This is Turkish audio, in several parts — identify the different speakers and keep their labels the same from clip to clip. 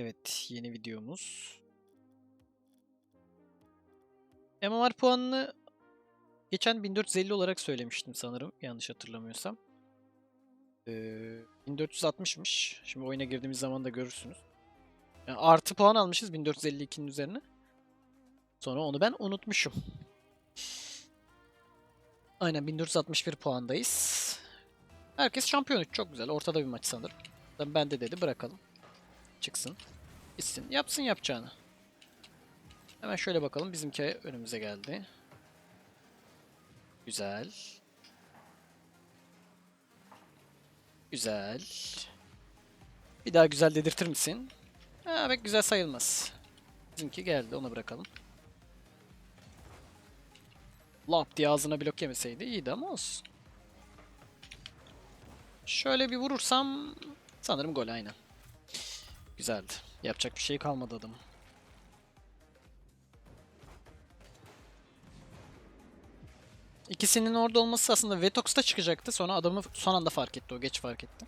Speaker 1: Evet, yeni videomuz. MMR puanını geçen 1450 olarak söylemiştim sanırım. Yanlış hatırlamıyorsam. Ee, 1460'mış. Şimdi oyuna girdiğimiz zaman da görürsünüz. Yani artı puan almışız 1452'nin üzerine. Sonra onu ben unutmuşum. Aynen 1461 puandayız. Herkes şampiyon. Çok güzel. Ortada bir maç sanırım. Ben bende dedi bırakalım. Çıksın. Gitsin. Yapsın yapacağını. Hemen şöyle bakalım. Bizimki önümüze geldi. Güzel. Güzel. Bir daha güzel dedirtir misin? Ha pek güzel sayılmaz. Bizimki geldi. Ona bırakalım. Lap diye ağzına blok yemeseydi iyiydi ama olsun. Şöyle bir vurursam sanırım gol aynen. Güzeldi. Yapacak bir şey kalmadı adamın. İkisinin orada olması aslında Vetox'ta çıkacaktı. Sonra adamı son anda fark etti. O geç fark etti.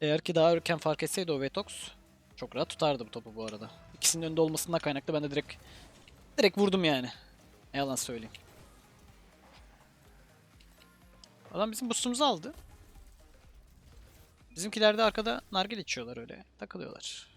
Speaker 1: Eğer ki daha erken fark etseydi o Vetox çok rahat tutardı bu topu bu arada. İkisinin önünde olmasından kaynaklı ben de direkt direkt vurdum yani. Ne yalan söyleyeyim. Adam bizim boostumuzu aldı. Bizimkiler de arkada nargile içiyorlar öyle. Takılıyorlar.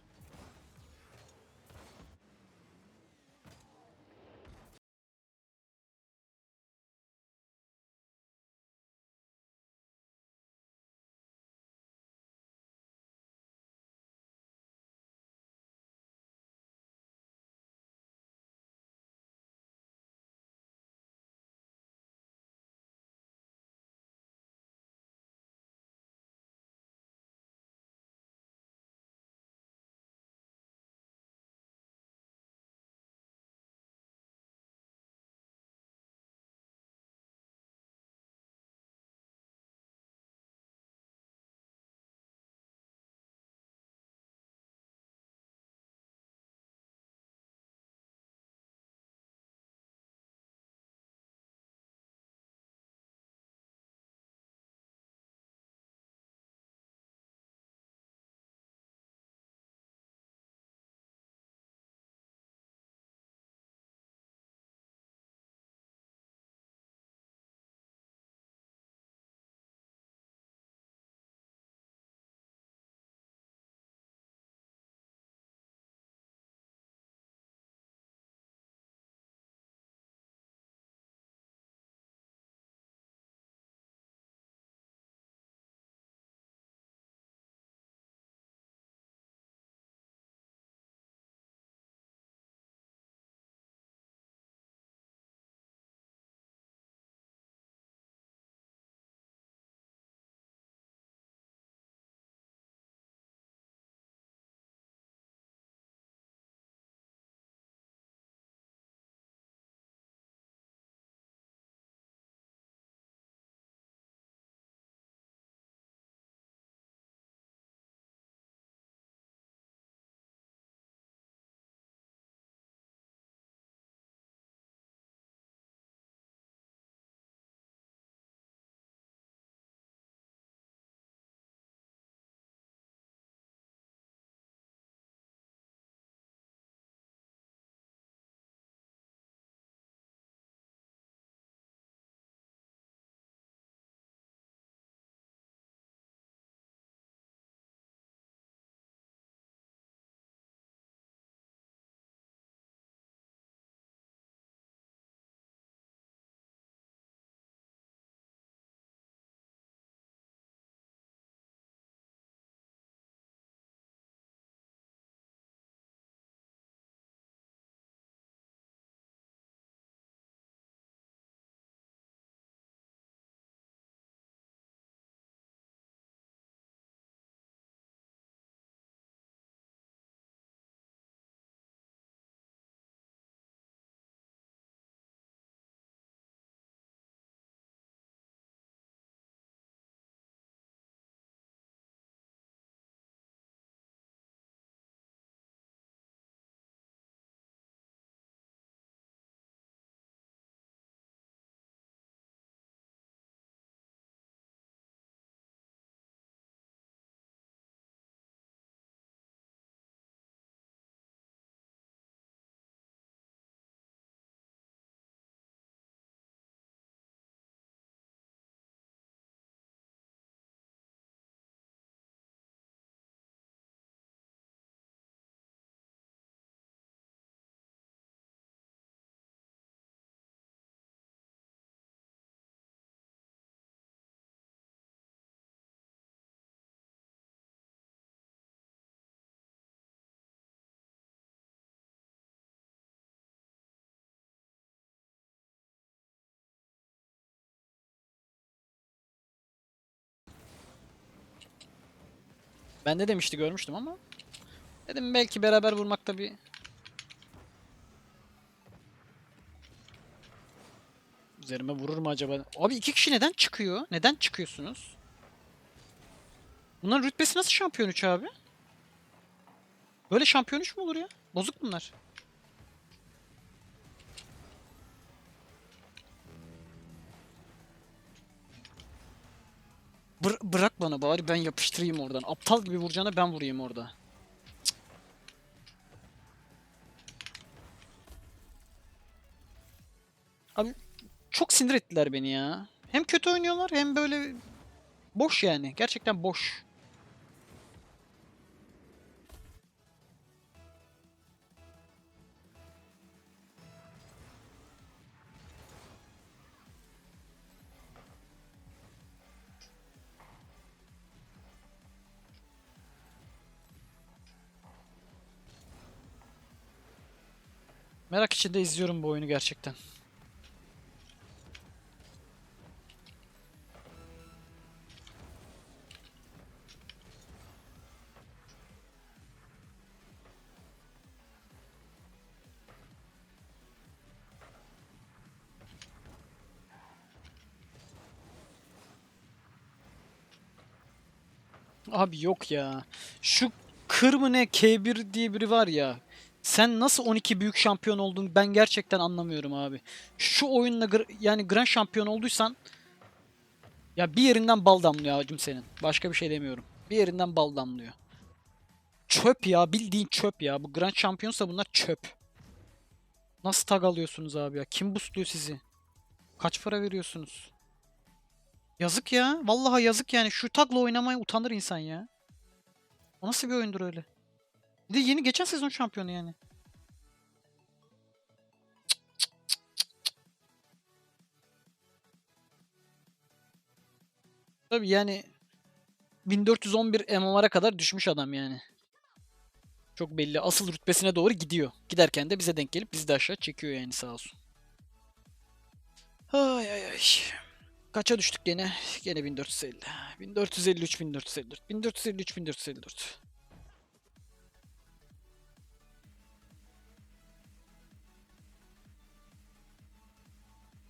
Speaker 1: Ben de demişti görmüştüm ama. Dedim belki beraber vurmakta bir... Üzerime vurur mu acaba? Abi iki kişi neden çıkıyor? Neden çıkıyorsunuz? Bunların rütbesi nasıl şampiyon 3 abi? Böyle şampiyon 3 mü olur ya? Bozuk bunlar. Bır- bırak bana bari ben yapıştırayım oradan. Aptal gibi vuracağına ben vurayım orada. Abi çok sinir ettiler beni ya. Hem kötü oynuyorlar hem böyle boş yani. Gerçekten boş. Merak içinde izliyorum bu oyunu gerçekten. Abi yok ya. Şu kır mı ne K1 diye biri var ya. Sen nasıl 12 büyük şampiyon oldun ben gerçekten anlamıyorum abi. Şu oyunla yani Grand şampiyon olduysan ya bir yerinden bal damlıyor abicim senin. Başka bir şey demiyorum. Bir yerinden bal damlıyor. Çöp ya bildiğin çöp ya. Bu Grand şampiyonsa bunlar çöp. Nasıl tag alıyorsunuz abi ya? Kim boostluyor sizi? Kaç para veriyorsunuz? Yazık ya. Vallahi yazık yani. Şu tagla oynamaya utanır insan ya. O nasıl bir oyundur öyle? Bir de yeni geçen sezon şampiyonu yani. Tabii yani 1411 MMR'a kadar düşmüş adam yani. Çok belli. Asıl rütbesine doğru gidiyor. Giderken de bize denk gelip bizi de aşağı çekiyor yani sağ olsun. Ay ay ay. Kaça düştük gene? Gene 1450. 1453 1454. 1453 1454.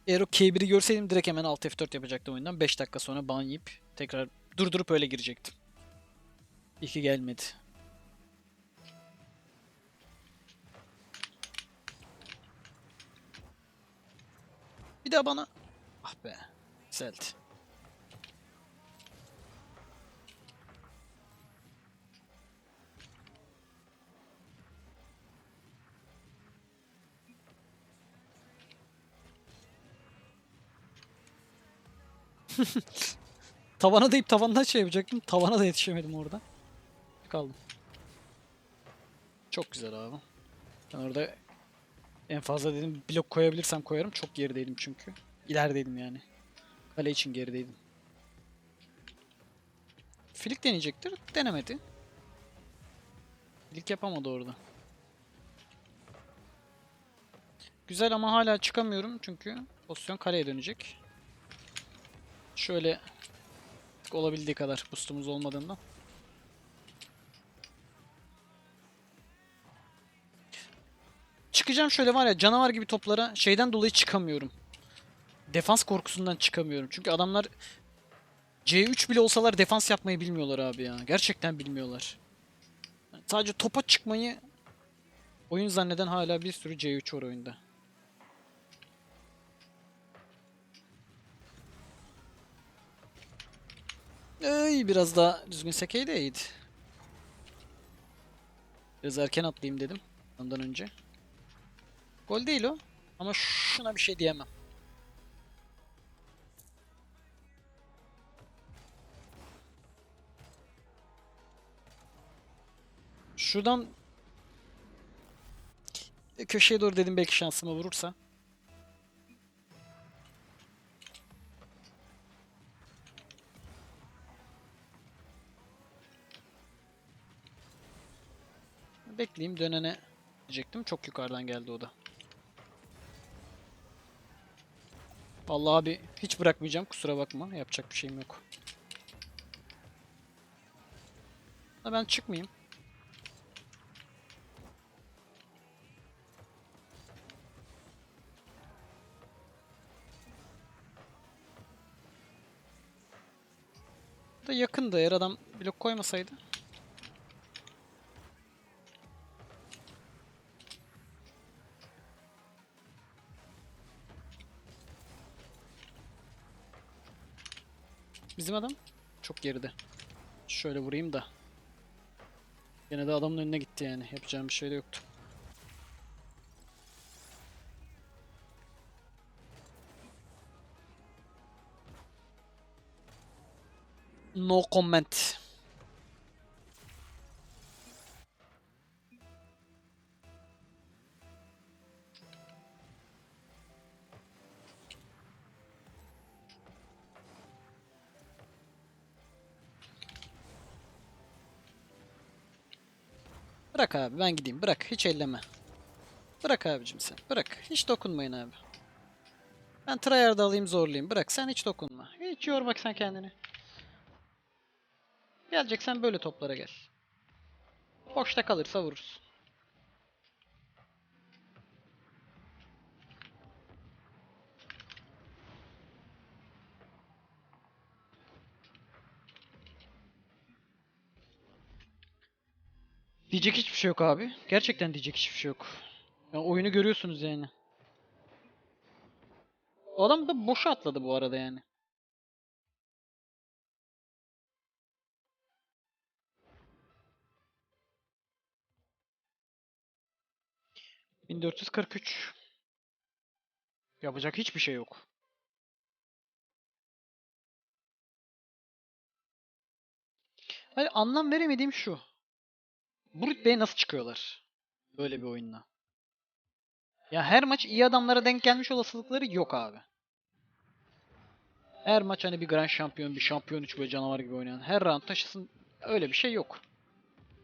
Speaker 1: Eğer o K1'i görseydim direkt hemen Alt F4 yapacaktım oyundan. 5 dakika sonra ban yiyip tekrar durdurup öyle girecektim. İyi ki gelmedi. Bir daha bana... Ah be. Güzeldi. Tavana deyip tavandan şey yapacaktım. Tavana da yetişemedim orada. Kaldım. Çok güzel abi. Ben orada en fazla dedim blok koyabilirsem koyarım. Çok gerideydim çünkü. İlerideydim yani. Kale için gerideydim. Filik deneyecektir. Denemedi. Filik yapamadı orada. Güzel ama hala çıkamıyorum çünkü pozisyon kaleye dönecek. Şöyle olabildiği kadar boostumuz olmadığından. Çıkacağım şöyle var ya canavar gibi toplara şeyden dolayı çıkamıyorum. Defans korkusundan çıkamıyorum. Çünkü adamlar C3 bile olsalar defans yapmayı bilmiyorlar abi ya. Gerçekten bilmiyorlar. Sadece topa çıkmayı oyun zanneden hala bir sürü C3 var oyunda. Ay, biraz daha düzgün sekeydi iyiydi. Biraz erken atlayayım dedim ondan önce. Gol değil o. Ama şuna bir şey diyemem. Şuradan köşeye doğru dedim belki şansıma vurursa. Bekleyeyim dönene diyecektim. Çok yukarıdan geldi o da. Vallahi abi hiç bırakmayacağım kusura bakma. Yapacak bir şeyim yok. Ben çıkmayayım. Da yakındı eğer adam blok koymasaydı. Bizim adam çok geride. Şöyle vurayım da. Yine de adamın önüne gitti yani. Yapacağım bir şey de yoktu. No comment. Bırak abi ben gideyim. Bırak hiç elleme. Bırak abicim sen. Bırak. Hiç dokunmayın abi. Ben tryhard'ı alayım zorlayayım. Bırak sen hiç dokunma. Hiç yorma sen kendini. Geleceksen böyle toplara gel. Boşta kalırsa vururuz. Diyecek hiçbir şey yok abi. Gerçekten diyecek hiçbir şey yok. Ya oyunu görüyorsunuz yani. Adam da boşa atladı bu arada yani. ...1443. Yapacak hiçbir şey yok. Hayır, anlam veremediğim şu. Bu rütbeye nasıl çıkıyorlar? Böyle bir oyunla. Ya her maç iyi adamlara denk gelmiş olasılıkları yok abi. Her maç hani bir Grand Şampiyon, bir Şampiyon 3 böyle canavar gibi oynayan. Her round taşısın. Öyle bir şey yok.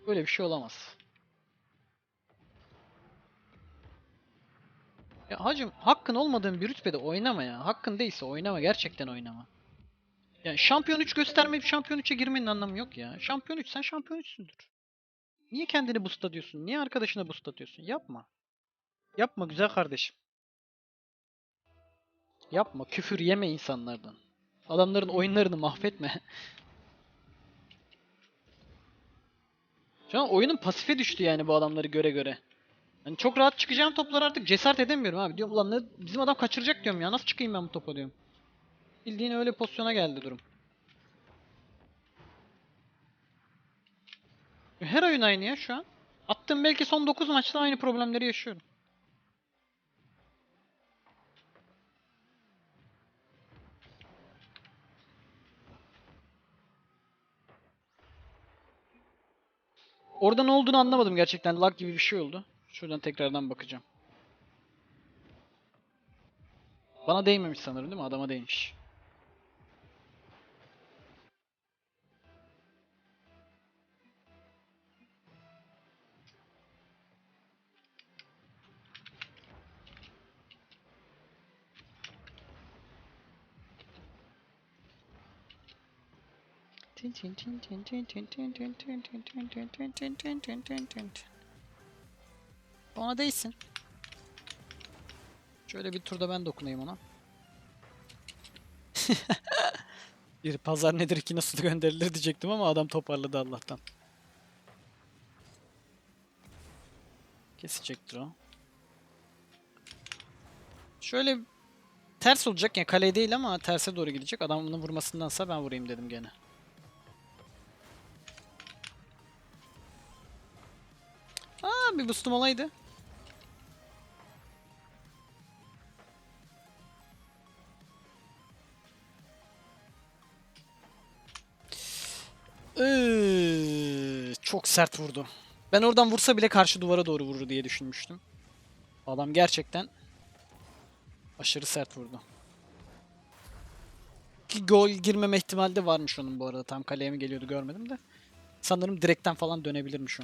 Speaker 1: Öyle bir şey olamaz. Ya hacım hakkın olmadığın bir rütbede oynama ya. Hakkın değilse oynama. Gerçekten oynama. Yani şampiyon 3 göstermeyip şampiyon 3'e girmenin anlamı yok ya. Şampiyon 3 sen şampiyon 3'sündür. Niye kendini boost atıyorsun? Niye arkadaşına boost atıyorsun? Yapma. Yapma güzel kardeşim. Yapma. Küfür yeme insanlardan. Adamların oyunlarını mahvetme. Şu an oyunun pasife düştü yani bu adamları göre göre. Yani çok rahat çıkacağım toplar artık cesaret edemiyorum abi. Diyorum ulan ne, bizim adam kaçıracak diyorum ya. Nasıl çıkayım ben bu topa diyorum. Bildiğin öyle pozisyona geldi durum. Her oyun aynı ya şu an. Attığım belki son 9 maçta aynı problemleri yaşıyorum. Orada ne olduğunu anlamadım gerçekten. Lag gibi bir şey oldu. Şuradan tekrardan bakacağım. Bana değmemiş sanırım değil mi? Adama değmiş. Ona değsin. Şöyle bir turda ben dokunayım ona. bir pazar nedir ki nasıl gönderilir diyecektim ama adam toparladı Allah'tan. Kesecektir o. Şöyle ters olacak yani kaleye değil ama terse doğru gidecek. Adamın vurmasındansa ben vurayım dedim gene. Bir boostum olaydı. Iıı, çok sert vurdu. Ben oradan vursa bile karşı duvara doğru vurur diye düşünmüştüm. Adam gerçekten aşırı sert vurdu. Ki gol girmeme ihtimali de varmış onun bu arada. Tam kaleye mi geliyordu görmedim de. Sanırım direkten falan dönebilirmiş o.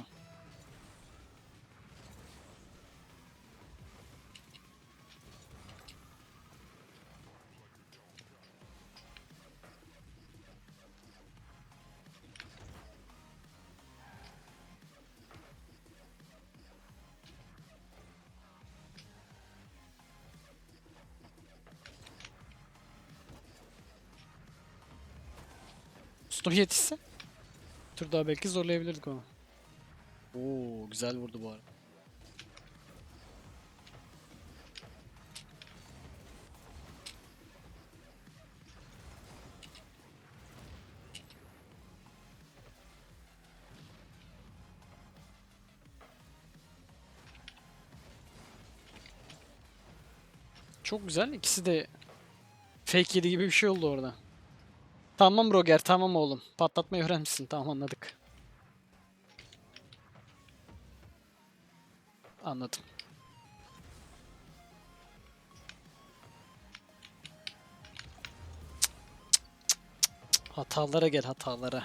Speaker 2: Boostum yetişse. Tur daha belki zorlayabilirdik onu.
Speaker 1: Oo güzel vurdu bu arada.
Speaker 2: Çok güzel. İkisi de fake yedi gibi bir şey oldu orada. Tamam Roger, tamam oğlum. Patlatmayı öğrenmişsin. Tamam anladık. Anladım. Hatalara gel hatalara.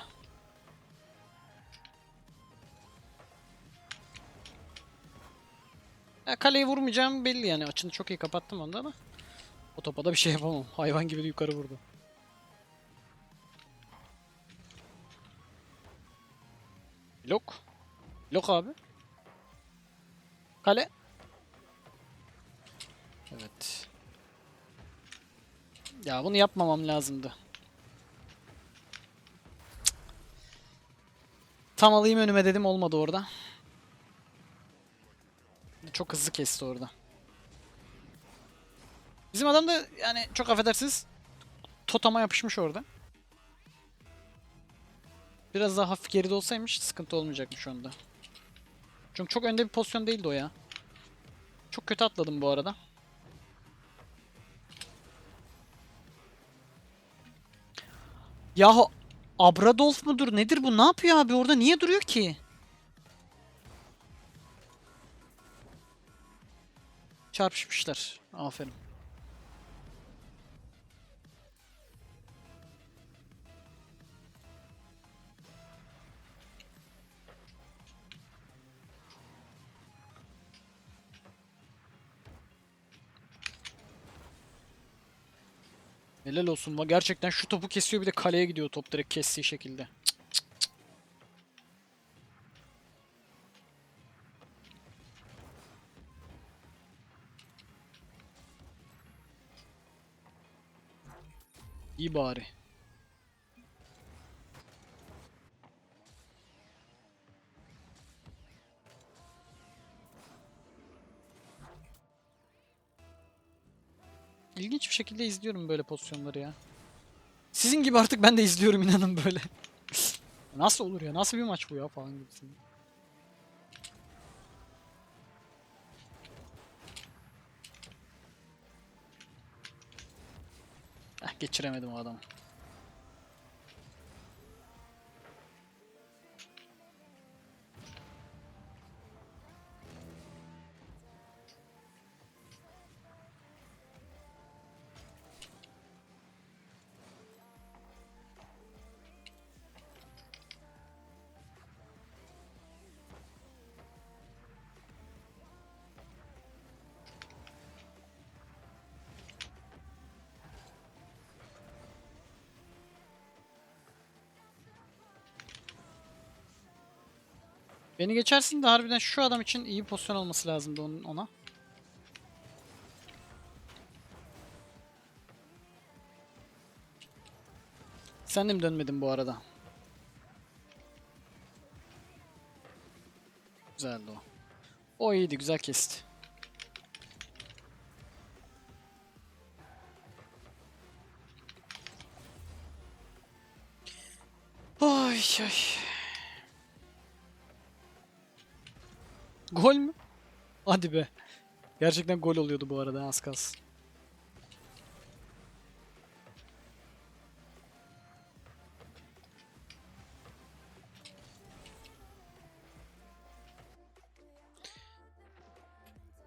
Speaker 2: Ya kaleyi vurmayacağım belli yani. Açını çok iyi kapattım onda ama. O topa da bir şey yapamam. Hayvan gibi de yukarı vurdu. Blok. Blok abi. Kale. Evet. Ya bunu yapmamam lazımdı. Cık. Tam alayım önüme dedim olmadı orada. Çok hızlı kesti orada. Bizim adam da yani çok affedersiniz totama yapışmış orada. Biraz daha hafif geride olsaymış sıkıntı olmayacakmış onda. Çünkü çok önde bir pozisyon değildi o ya. Çok kötü atladım bu arada. Yahu Abradolf mudur nedir bu? Ne yapıyor abi orada? Niye duruyor ki? Çarpışmışlar. Aferin. Helal olsun. Gerçekten şu topu kesiyor bir de kaleye gidiyor top direkt kestiği şekilde. İyi bari. Şekilde izliyorum böyle pozisyonları ya. Sizin gibi artık ben de izliyorum inanın böyle. Nasıl olur ya? Nasıl bir maç bu ya falan gibisinden. Eh, geçiremedim o adamı. Beni geçersin de harbiden şu adam için iyi pozisyon olması lazımdı onun, ona. Sen de mi dönmedin bu arada? Güzeldi o. O iyiydi, güzel kesti. Ay ay. Gol mü? Hadi be. Gerçekten gol oluyordu bu arada az kalsın.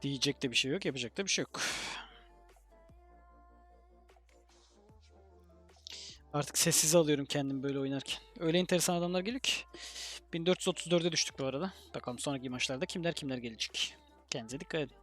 Speaker 2: Diyecek de bir şey yok, yapacak da bir şey yok. Artık sessiz alıyorum kendimi böyle oynarken. Öyle enteresan adamlar geliyor ki. 1434'e düştük bu arada. Bakalım sonraki maçlarda kimler kimler gelecek. Kendinize dikkat edin.